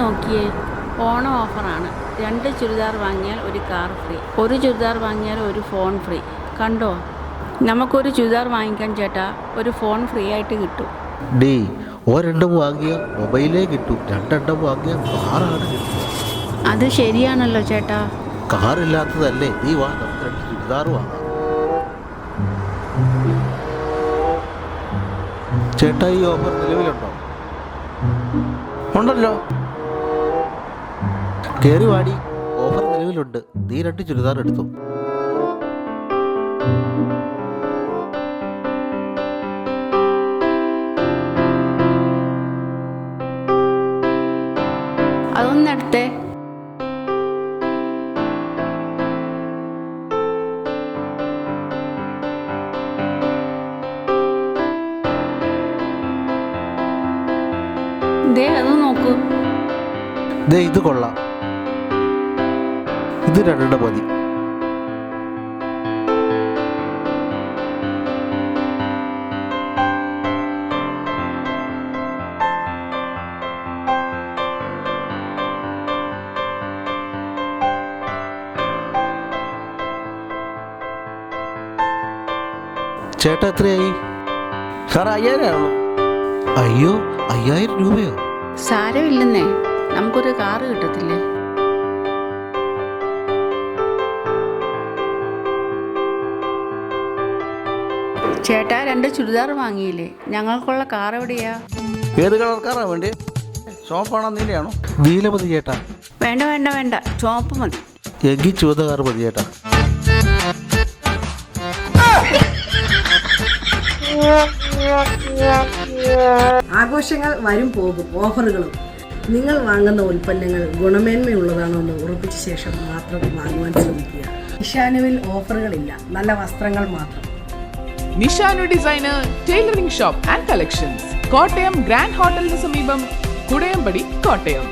നോക്കിയേ ഓണം ഓഫറാണ്. രണ്ട് ചുരിദാർ വാങ്ങിയാൽ ഒരു കാർ ഫ്രീ. ഒരു ചുരിദാർ വാങ്ങിയാൽ ഒരു ഫോൺ ഫ്രീ. കണ്ടോ? നമുക്കൊരു ചുരിദാർ വാങ്ങിക്കാൻ ചേട്ടാ ഒരു ഫോൺ ഫ്രീ ആയിട്ട് കിട്ടും. ഡി ഒരെണ്ണം വാങ്ങിയ മൊബൈലേ കിട്ടും. രണ്ടെണ്ണം വാങ്ങിയ കാറാണ് അത് ശരിയാണല്ലോ ചേട്ടാ. കാറില്ലാത്തതല്ലേ. നീ വാ നമുക്ക് രണ്ട് ചുരിദാർ വാങ്ങാം. ചേട്ടാ ഈ ഓഫർ നിലവിലുണ്ടോ? ഉണ്ടല്ലോ. കയറി വാടി ഓഫർ നിലവിലുണ്ട്. നീ രണ്ട് ചുരിദാർ എടുത്തു. അതൊന്നെടുത്തേ. ദേ അത് നോക്കൂ. ദേ ഇത് കൊള്ളാം. ഇത് രണ്ടെണ്ണം മതി. ചേട്ടാ എത്രയായി? സാർ അയ്യായിരമാണോ അയ്യോ അയ്യായിരം രൂപയോ? സാരമില്ലെന്നേ. നമുക്കൊരു കാറ് കിട്ടത്തില്ലേ? ചേട്ടാ രണ്ട് ചുരിദാർ വാങ്ങിയില്ലേ? ഞങ്ങൾക്കുള്ള കാർ എവിടെയാ? ഏത് കളർ കാറാ വേണ്ടി? ചോപ്പാണോ നീലയാണോ? നീല മതി ചേട്ടാ. വേണ്ട വേണ്ട വേണ്ട. ചോപ്പ് മതി. എങ്കിൽ ചുവത കാർ മതി ചേട്ടാ. ആഘോഷങ്ങൾ വരും പോകും ഓഫറുകളും. നിങ്ങൾ വാങ്ങുന്ന ഉൽപ്പന്നങ്ങൾ ഗുണമേന്മയുള്ളതാണോ എന്ന് ഉറപ്പിച്ച ശേഷം മാത്രം വാങ്ങുവാൻ ശ്രമിക്കുക. ഇഷാനുവിൽ ഓഫറുകളില്ല നല്ല വസ്ത്രങ്ങൾ മാത്രം. Nishanu designer tailoring shop and collections. Kottayam grand ഹോട്ടലിന് സമീപം കുടയമ്പടി കോട്ടയം.